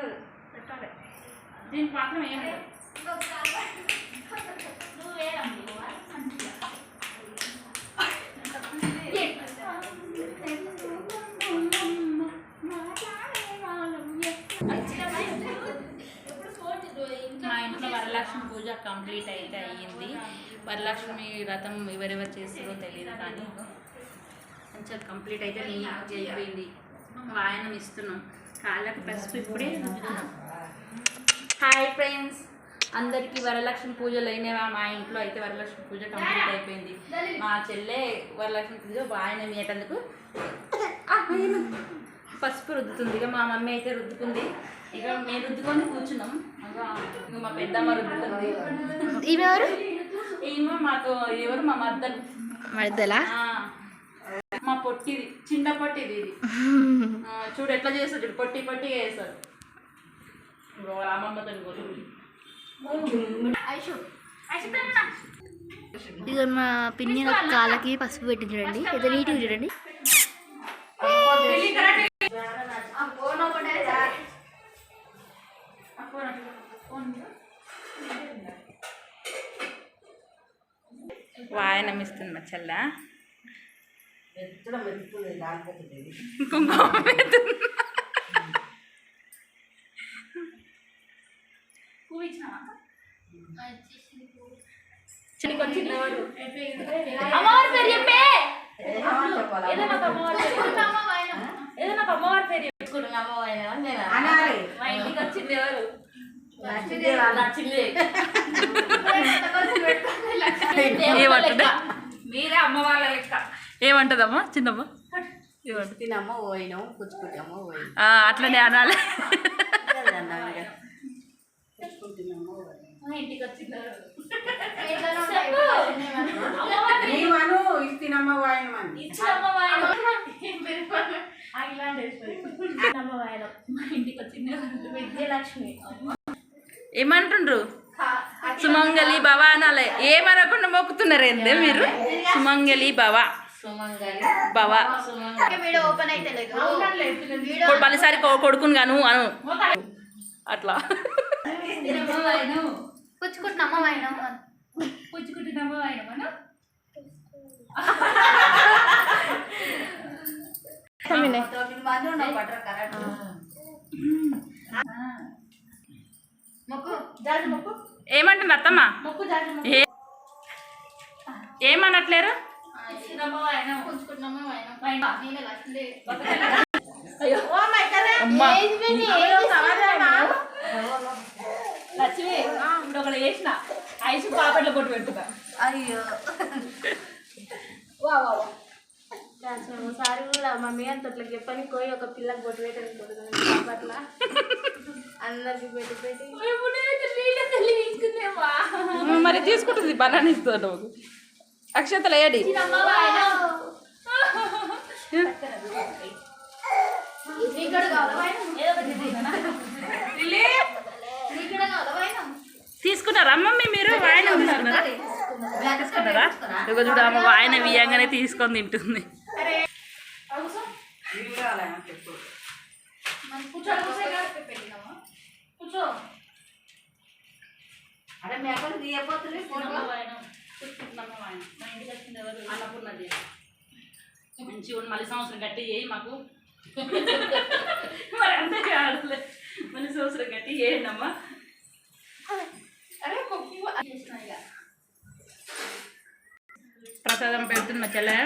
ఉండదు పెట్టాలి. దీనికి మాత్రం ఏం లేదు. మా ఇంట్లో వరలక్ష్మి పూజ కంప్లీట్ అయితే అయ్యింది. వరలక్ష్మి వ్రతం ఎవరెవరు చేస్తారో తెలియదు కానీ కొంచెం కంప్లీట్ అయితే నేను అయిపోయింది వాయనం ఇస్తున్నాం కాళ్ళకి పసుపు ఇప్పుడే. హాయ్ ఫ్రెండ్స్ అందరికీ వరలక్ష్మి పూజలు అయినవా మా ఇంట్లో అయితే వరలక్ష్మి పూజ కంప్లీట్ అయిపోయింది. మా చెల్లె వరలక్ష్మి పూజ ఆ, అయ్యో. పసుపు రుద్దుతుంది. ఇక మా మమ్మీ అయితే రుద్దుకుంది. ఇక మేము రుద్దుకొని కూర్చున్నాం. ఇక మా పెద్దమ్మ రుద్దుతుంది ఈమె ఎవరు? ఏమో మాతో ఎవరు? మా మద్దలు మరిదలా? ఆ, మా పొట్టిది చిన్న పొట్టిది ఇది. చూడు ఎట్లా చేస్తారు చూడు పొట్టి పొట్టిగా చేస్తారు వాళ్ళ ఇక మా పిన్ని కాళ్ళకి పసుపు పెట్టి చూడండి. ఏదో నీట్గా చూడండి. వాయనం ఇస్తుంది మా చెల్ల. అమ్మవారి పేరు చెప్పే. ఏదో నాకు అమ్మవారి పేరు చెప్పు. ఏదో నాకు అమ్మవారి పేరు చెప్పుకున్నాను మా ఇంటికి వచ్చింది ఎవరు? మీరే అమ్మ వాళ్ళ లెక్క. ఏమంటదమ్మా? చిన్నమ్మ తినమ్మ పుచ్చుకుంటామో అట్లనే అనాలి. ఏమంటుండ్రు? సుమంగలి భవ అనాలి. ఏమనకుండా మొక్కుతున్నారు ఏందే మీరు సుమంగలి భవ. మళ్ళీసారి కొ- కొడుకుని గాను అను. అట్లా. ఏమంటుంది అత్తమ్మ? మొక్కు జాజి మొక్కు. ఏ- ఏమనట్లేరు? లక్ష్మి ఇప్పుడు ఒకటి వేసిన ఐసు పాపట్లో కొట్టు పెట్టుగా అయ్యో ఒకసారి కూడా మమ్మీ అంత చెప్పని పోయి ఒక పిల్లకి బొట్టు పెట్టని పాపట్ల అందరికి పెట్టి పెట్టి మరి తీసుకుంటుంది బనాన్ని ఇస్తుంది అక్షతలు వేయడి? తీసుకున్నారా అమ్మమ్మ మీరు వాయన తీసుకున్నారా తీసుకున్నారా ఇదిగో చూడు అమ్మ వాయన వియంగానే తీసుకొని తింటుంది ఇవి కావాలా చెప్పు మన కూర్చో, మా ఇక్కడ పెట్టినామా? అన్నపూర్ణది మంచిగా ఉండి మళ్ళీ సంవత్సరం గట్టి చేయి మాకు మరి అంతే మళ్ళీ సంవత్సరం గట్టి చేయండి అరే ప్రసాదం పెడుతున్న చెల్లె